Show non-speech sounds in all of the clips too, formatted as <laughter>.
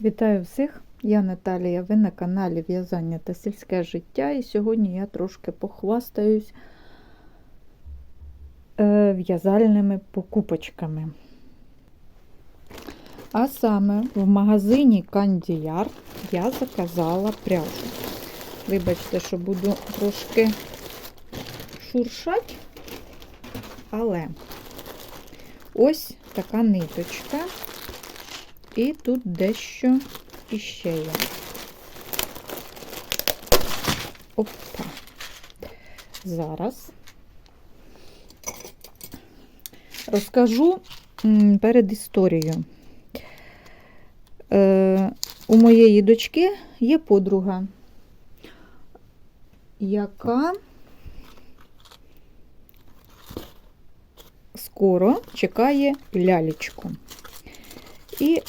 Вітаю всіх! Я Наталія, ви на каналі В'язання та сільське життя. І сьогодні я трошки похвастаюсь е, в'язальними покупочками. А саме в магазині Кандіяр я заказала пряжу. Вибачте, що буду трошки шуршати, але ось така ниточка. І тут дещо іще є. Опа. Зараз розкажу перед історією. Е, у моєї дочки є подруга, яка скоро чекає лялечку. І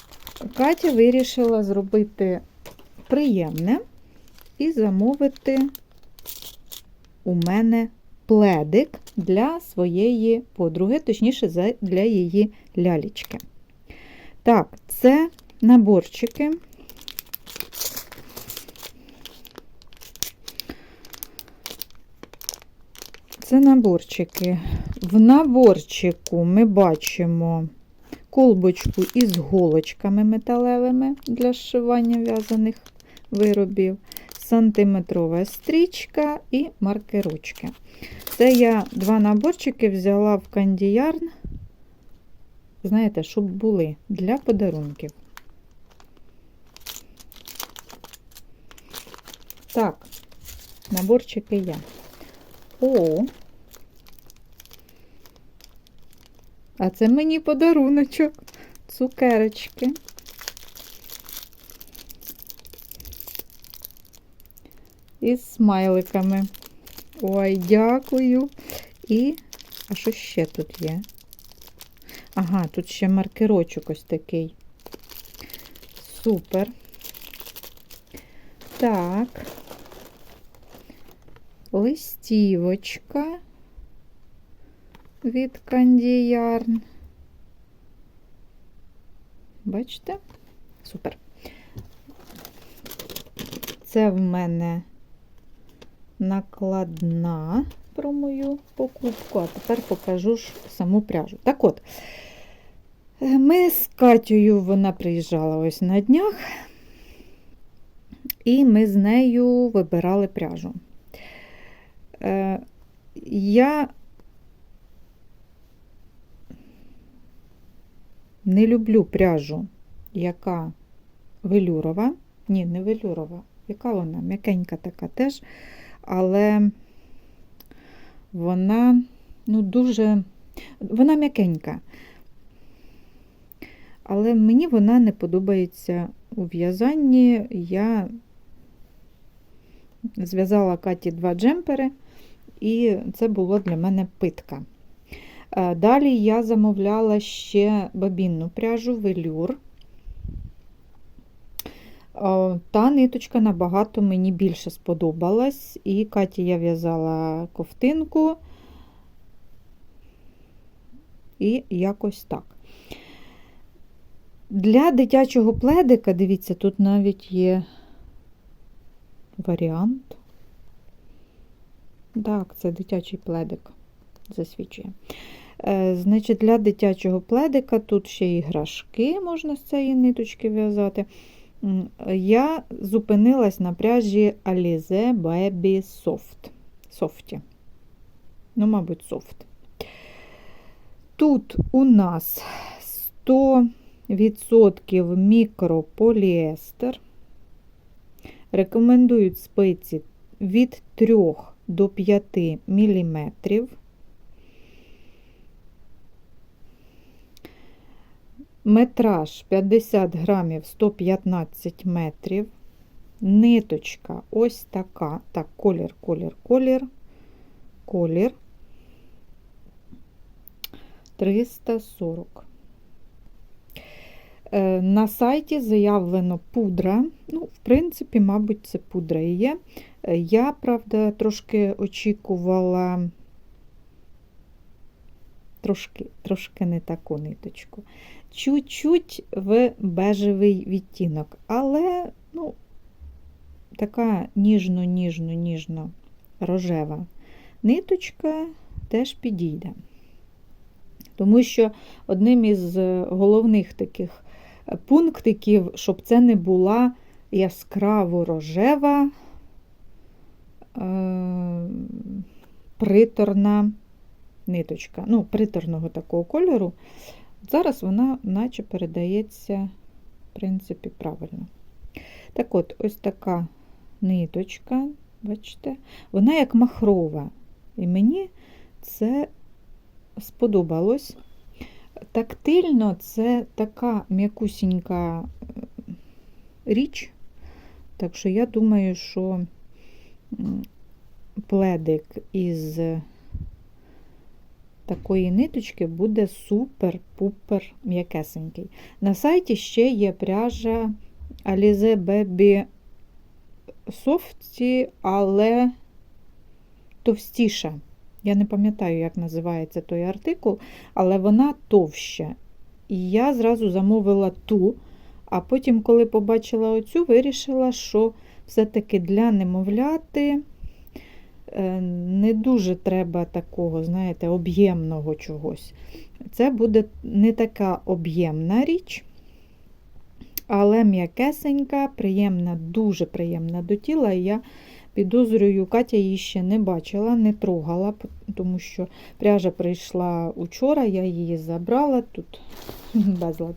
Катя вирішила зробити приємне і замовити у мене пледик для своєї подруги, точніше, для її лялечки. Так, це наборчики. Це наборчики. В наборчику ми бачимо колбочку із голочками металевими для зшивання в'язаних виробів, сантиметрова стрічка і маркерочки. Це я два наборчики взяла в кандіярн, знаєте, щоб були для подарунків. Так, наборчики є. О, А це мені подаруночок. Цукерочки. Із смайликами. Ой, дякую. І, а що ще тут є? Ага, тут ще маркерочок ось такий. Супер. Так. Листівочка від Кандіярн. Бачите? Супер. Це в мене накладна про мою покупку, а тепер покажу ж саму пряжу. Так от, ми з Катєю, вона приїжджала ось на днях, і ми з нею вибирали пряжу. Е, Я Не люблю пряжу, яка велюрова. Ні, не велюрова. Яка вона? М'якенька така теж. Але вона, ну, дуже, вона м'якенька. Але мені вона не подобається у в'язанні. Я зв'язала Каті два джемпери, і це було для мене питка. Е, Далі я замовляла ще бабінну пряжу велюр. Е, Та ниточка набагато мені більше сподобалась. І Каті я в'язала ковтинку. І якось так. Для дитячого пледика, дивіться, тут навіть є варіант. Так, це дитячий пледик засвідчує. Е, Значить, для дитячого пледика тут ще іграшки можна з цієї ниточки в'язати. Я зупинилась на пряжі Alize Baby Soft. Softy. Ну, мабуть, софт. Тут у нас 100% мікрополіестер. Рекомендують спиці від 3 до 5 мм. Метраж 50 грамів 115 метрів. Ниточка ось така. Так, колір, колір, колір, колір 340. Е, На сайті заявлено пудра. Ну, в принципі, мабуть, це пудра є. Е, Я, правда, трошки очікувала трошки, трошки не таку ниточку. чуть-чуть в бежевий відтінок. Але, ну, така ніжно-ніжно-ніжно рожева ниточка теж підійде. Тому що одним із головних таких пунктиків, щоб це не була яскраво рожева, е, приторна ниточка, ну, приторного такого кольору. Зараз вона наче передається, в принципі, правильно. Так от, ось така ниточка, бачите, вона як махрова. І мені це сподобалось. Тактильно це така м'якусінька е, річ, так що я думаю, що пледик із такої ниточки буде супер-пупер м'якесенький. На сайті ще є пряжа Alize Baby Softy, але товстіша. Я не пам'ятаю, як називається той артикул, але вона товща. І я зразу замовила ту, а потім, коли побачила оцю, вирішила, що все-таки для немовляти не дуже треба такого, знаєте, об'ємного чогось. Це буде не така об'ємна річ, але м'якесенька, приємна, дуже приємна до тіла. Я Підозрюю, Катя її ще не бачила, не трогала, тому що пряжа прийшла учора, я її забрала тут <laughs> безлад.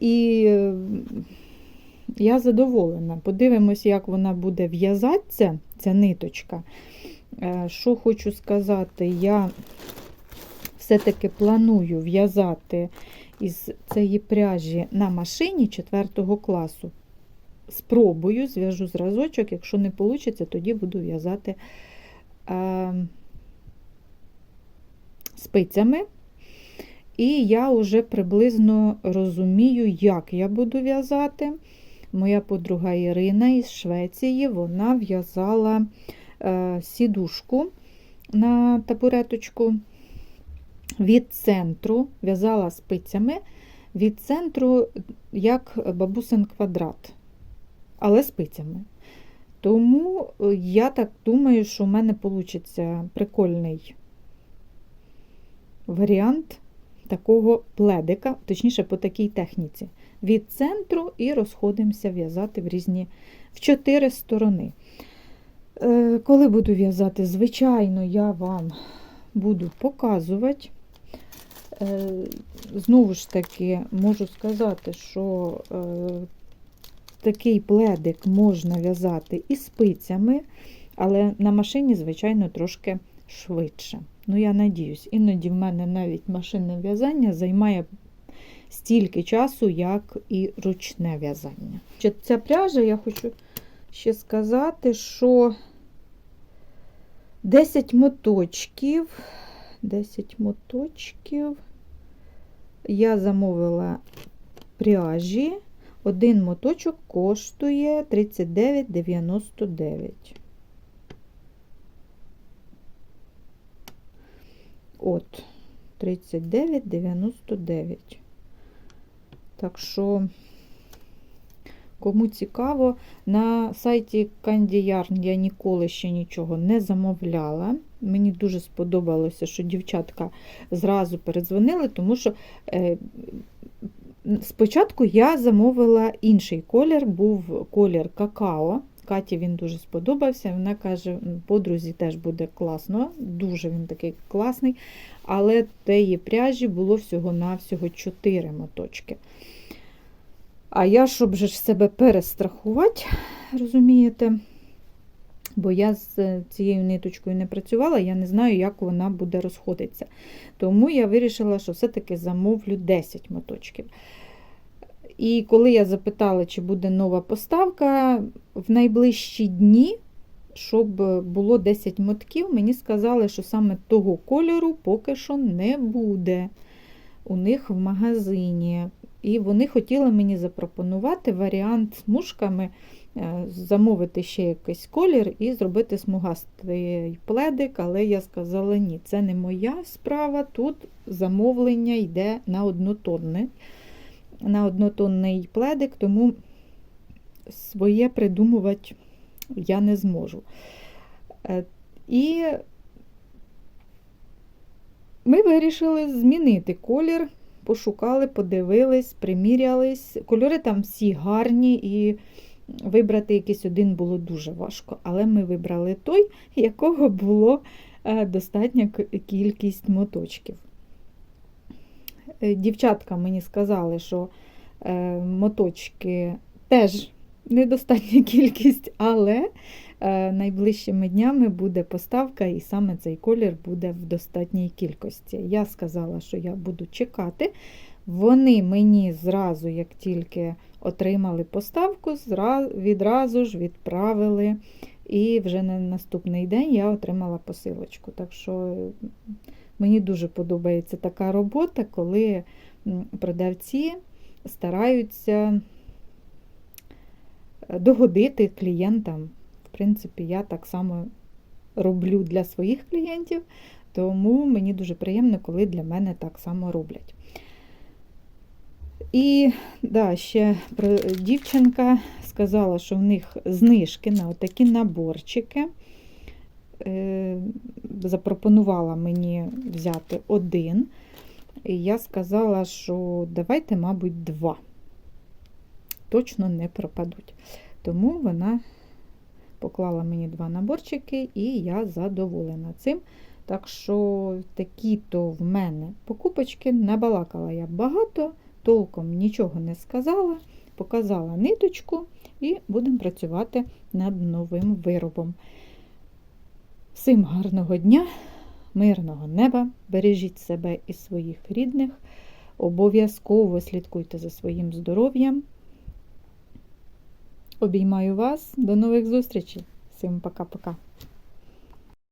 І е, я задоволена. Подивимось, як вона буде в'язатися, ця ниточка. Е, що хочу сказати, я все-таки планую в'язати із цієї пряжі на машині 4 класу спробую, зв'яжу зразочок, якщо не вийде, тоді буду в'язати е, спицями. І я вже приблизно розумію, як я буду в'язати. Моя подруга Ірина із Швеції, вона в'язала е, сідушку на табуреточку від центру, в'язала спицями від центру, як бабусин квадрат але спицями. Тому е, я так думаю, що в мене вийде прикольний варіант такого пледика, точніше, по такій техніці. Від центру і розходимося в'язати в різні в чотири сторони. Е, коли буду в'язати, звичайно, я вам буду показувати. Е, знову ж таки, можу сказати, що такий пледик можна в'язати і спицями, але на машині, звичайно, трошки швидше. Ну, я надіюсь, іноді в мене навіть машинне в'язання займає стільки часу, як і ручне в'язання. Ця пряжа, я хочу ще сказати, що 10 моточків, 10 моточків я замовила пряжі. Один моточок коштує 39,99. От, 39,99. Так що, кому цікаво, на сайті Candy Yarn я ніколи ще нічого не замовляла. Мені дуже сподобалося, що дівчатка зразу передзвонили, тому що е, Спочатку я замовила інший колір, був колір какао. Каті він дуже сподобався. Вона каже, подрузі теж буде класно, дуже він такий класний. Але теї пряжі було всього-навсього 4 моточки. А я, щоб же ж себе перестрахувати, розумієте, бо я з цією ниточкою не працювала, я не знаю, як вона буде розходитися. Тому я вирішила, що все-таки замовлю 10 моточків. І коли я запитала, чи буде нова поставка, в найближчі дні, щоб було 10 мотків, мені сказали, що саме того кольору поки що не буде у них в магазині. І вони хотіли мені запропонувати варіант смужками, е, замовити ще якийсь колір і зробити смугастий пледик, але я сказала, ні, це не моя справа. Тут замовлення йде на однотонний, на однотонний пледик, тому своє придумувати я не зможу. Е, І ми вирішили змінити колір, пошукали, подивились, примірялись. Кольори там всі гарні, і вибрати якийсь один було дуже важко. Але ми вибрали той, <laughs> якого було е, достатня кількість моточків. Е, Дівчатка мені сказали, що е, моточки теж недостатня <laughs> кількість, але е, найближчими днями буде поставка, і саме цей колір буде в достатній кількості. Я сказала, що я буду чекати. Вони мені зразу, як тільки отримали поставку, відразу ж відправили. І вже на наступний день я отримала посилочку. Так що мені дуже подобається така робота, коли продавці стараються е, догодити клієнтам. В принципі, я так само роблю для своїх клієнтів, тому мені дуже приємно, коли для мене так само роблять. І да, ще дівчинка сказала, що в них знижки на такі наборчики. Запропонувала мені взяти один. І я сказала, що давайте, мабуть, два. Точно не пропадуть. Тому вона поклала мені два наборчики, і я задоволена цим. Так що такі-то в мене покупочки набалакала я багато, толком нічого не сказала, показала ниточку і будемо працювати над новим виробом. Всім гарного дня, мирного неба, бережіть себе і своїх рідних, обов'язково слідкуйте за своїм здоров'ям. Обіймаю вас, до нових зустрічей. Всім пока-пока.